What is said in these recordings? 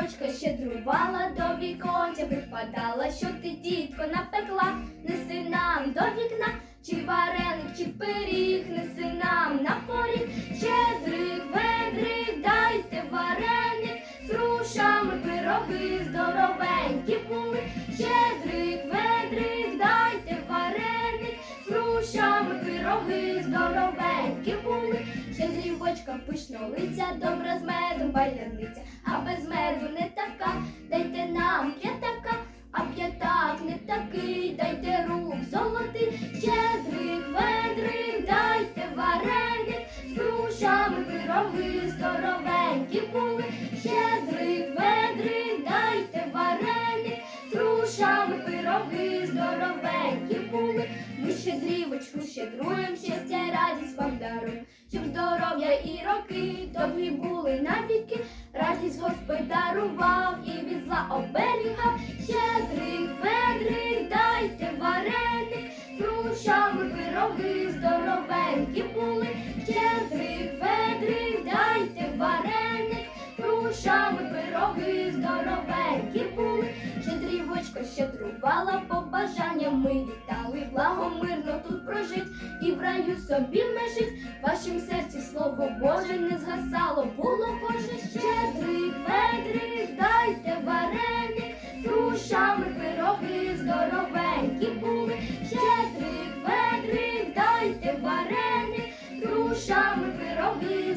дрівочка щедрувала до віконця, припадала, що ти, дітко, напекла, неси нам до вікна, чи вареник, чи пиріг, неси нам на поріг, щедрик, ведрик, дайте вареник, з грушами пироги здоровенькі були, щедрик, ведрик, дайте вареник, з грушами пироги здоровенькі пишнолиця, добра з медом паляниця, а без меду не така, дайте нам п'ятака, а п'ятак не такий, дайте рук золотий, щедрик, ведрик, дайте вареник, з грушами пироги здоровенькі були, щедрик, ведрик, дайте вареник, з грушами пироги здоровенькі були. Ми щедрівочку щедруєм, щастя, радість вам даруємо, щоб здоров'я і роки довгі були навіки. Радість Господь дарував і від зла оберігав. Щедрик, ведрик, дайте вареник, з грушами пироги здоровенькі були. Щедрик, ведрик, дайте вареник, з грушами пироги здоровенькі щедрувала, побажанням ми вітали, благомирно тут прожить і в раю собі межить. В вашім серці слово Боже не згасало, було Боже щедрик, ведрик, дайте вареник, з грушами пироги здоровенькі були. Щедрик, ведрик, дайте вареник, з грушами пироги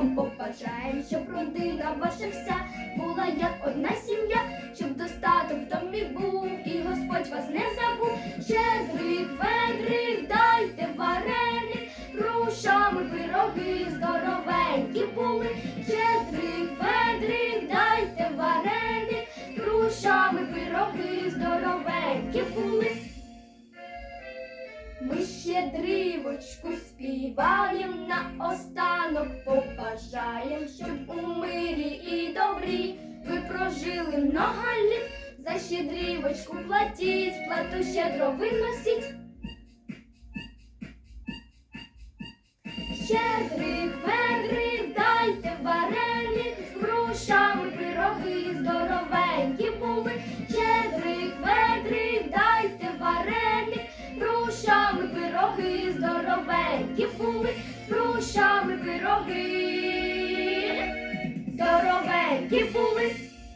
вам побажаєм, щоб родина ваша вся була як одна сім'я, щоб достаток в домі був, і Господь вас не забув. Щедрих ведрих, дайте варених, грушами пироги здоровенькі були. щедрих ведрих, дайте Ми щедривочку співаєм на останок побажаєм, щоб у мирі і добрі ви прожили много літ. За щедрівочку платіть, плату щедро виносіть. Щедрик, грушами пироги здоровенькі були.